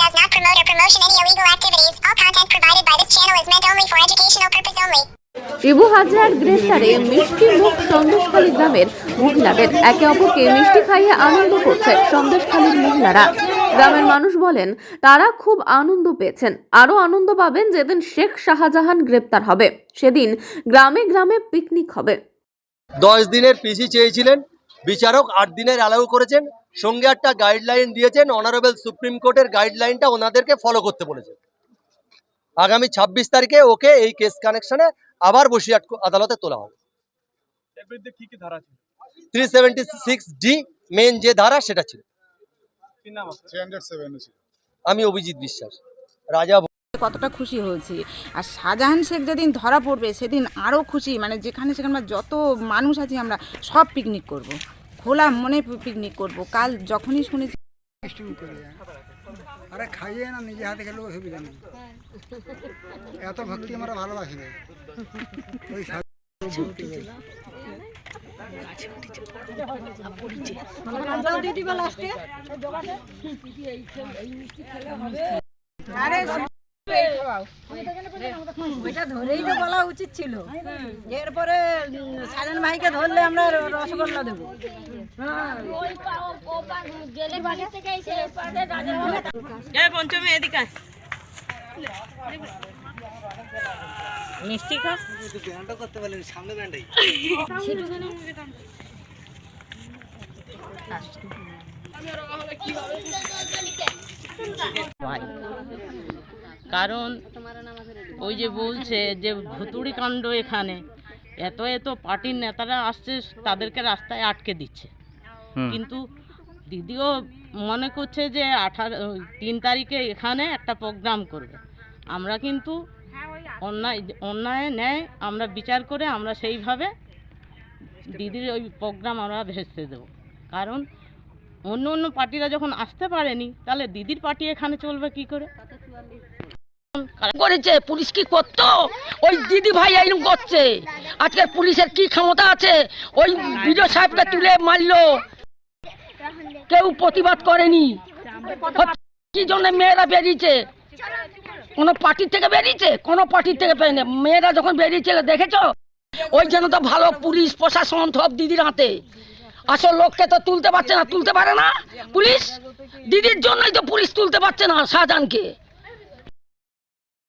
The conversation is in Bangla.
does not promote or promotion any illegal activities. All content provided by this channel is meant only for educational purpose only. Shibu হাজরার গ্রেফতারে মিষ্টি মুখ সন্দেশখালী গ্রামের মহিলাদের একে অপরকে মিষ্টি খাইয়ে আনন্দ করছে সন্দেশখালীর মহিলারা গ্রামের মানুষ বলেন তারা খুব আনন্দ পেয়েছেন আরও আনন্দ পাবেন যেদিন শেখ শাহজাহান গ্রেপ্তার হবে সেদিন গ্রামে গ্রামে পিকনিক হবে দশ দিনের পিসি চেয়েছিলেন বিচারক আট দিনের অ্যালাউ করেছেন সঙ্গে একটা গাইডলাইন দিয়েছেন অনারেবল সুপ্রিম কোর্টের গাইডলাইনটা ওনাদেরকে ফলো করতে বলেছেন। আগামী ছাব্বিশ তারিখে ওকে এই কেস কানেকশনে আবার বসিরহাট আদালতে তোলা হবে। এর বিরুদ্ধে কি কি ধারা ছিল? থ্রি সেভেন্টি সিক্স ডি মেন যে ধারা সেটা ছিল। আমি অভিজিৎ বিশ্বাস রাজা কতটা খুশি হয়েছি। আর শাহজাহান শেখ যেদিন ধরা পড়বে সেদিন আরও খুশি। মানে যেখানে সেখানে আমরা যত মানুষ আছি আমরা সব পিকনিক করব। খোলা মনে পিকনিক করব। কাল যখনই শুনেছি আরে খাইয়ে না নিজে হাতে খেলেও অসুবিধা নেই। এত ভক্তি আমরা ভালোবাসি না। ওই সা- ওইটা ধরেই তো বলা উচিত ছিল। এরপরে সাজান ভাইকে ধরলে আমরা রসগোল্লা দেবো। পঞ্চমী এদিকে মিষ্টি খা। ভাই কারণ ওই যে বলছে যে ভুতুড়ি কাণ্ড এখানে এত এত পার্টির নেতারা আসছে তাদেরকে রাস্তায় আটকে দিচ্ছে। কিন্তু দিদিও মনে করছে যে আঠারো তিন তারিখে এখানে একটা প্রোগ্রাম করবে। আমরা কিন্তু অন্যায় অন্যায় ন্যায় আমরা বিচার করে আমরা সেইভাবে দিদির ওই প্রোগ্রাম আমরা ভেস্তে দেবো। কারণ অন্য অন্য পার্টিরা যখন আসতে পারেনি তাহলে দিদির পার্টি এখানে চলবে কি করে? করেছে? পুলিশ কি করতো? ওই দিদি ভাই এইরকম করছে। আজকে পুলিশের কি ক্ষমতা আছে? ওই বিডিও সাহেবকে তুলে মারলো। কেউ প্রতিবাদ করেনি। কি জন্য মেয়েরা বেরিয়েছে? কোনো পার্টির থেকে বেরিয়েছে? কোনো পার্টির থেকে বেরিয়ে মেয়েরা যখন বেরিয়েছিল, দেখেছ? ওই জন্য তো ভালো পুলিশ, প্রশাসন, সব দিদির হাতে। আসল লোককে তো তুলতে পারছে না, তুলতে পারে না পুলিশ? দিদির জন্যই তো পুলিশ তুলতে পারছে না শাহজাহানকে।